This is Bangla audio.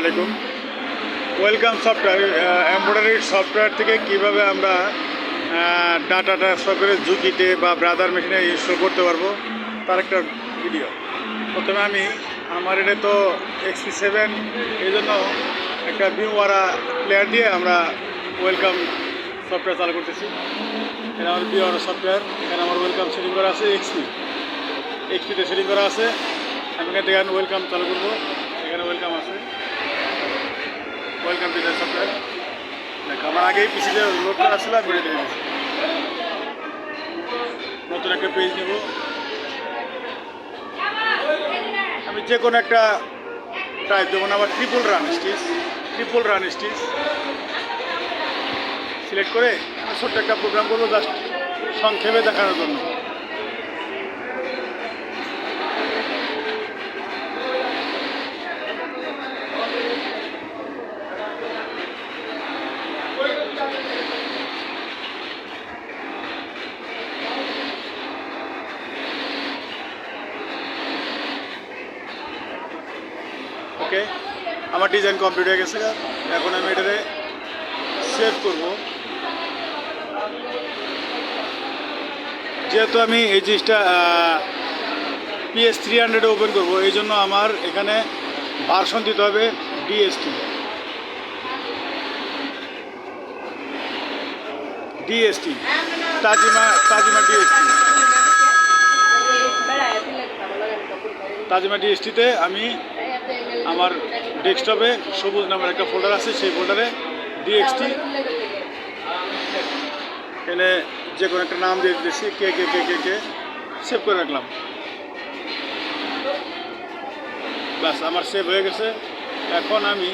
আলাইকুম। ওয়েলকাম সফটওয়্যার এমব্রয়ডারি সফটওয়্যার থেকে কীভাবে আমরা ডাটা ট্রান্সফার করে ঝুঁকিতে বা ব্রাদার মেশিনে ইনস্টল করতে পারব, তার একটা ভিডিও। প্রথমে আমি, আমার এটা তো এক্সপি সেভেন, এই জন্য একটা বিওয়ারা প্লেয়ার দিয়ে আমরা ওয়েলকাম সফটওয়্যার চালু করতেছি। এখানে আমার বিওয়ারা সফটওয়্যার, এখানে আমার ওয়েলকাম সেটিং করা আছে, এক্সপি। এক্সপিতে সেটিং করা আছে। আমি এখান থেকে ওয়েলকাম চালু করব। এখানে ওয়েলকাম আছে। দ্য সফটওয়্যার দেখো আমার আগেই পিসিতে লোড করা ছিল আমি বেড়ে দিয়ে দিয়েছি নতুন একটা পেজ নেব। আমি যে কোনো একটা টাইপ যেমন আমার triple run stitch triple run stitch select করে আমি ছোট্ট একটা প্রোগ্রাম করব জাস্ট সংক্ষেপে দেখানোর জন্য। ওকে আমার ডিজাইন কমপ্লিট হয়ে গেছে। এখন আমি এটাতে সেভ করব। যেহেতু আমি এই জিনিসটা পিএস থ্রি হান্ড্রেডে ওপেন করব এই জন্য আমার এখানে ভার্সন দিতে হবে DST DST Tajima Tajima DST Tajima ডিএসটিতে আমি আমার ডেস্কটপে সবুজ নামের একটা ফোল্ডার আছে, সেই ফোল্ডারে ডিএক্সটি এনে যে কোনো একটা নাম দিয়ে দিয়েছি কে কে কে কে কে সেভ করে রাখলাম। ব্যাস, আমার সেভ হয়ে গেছে। এখন আমি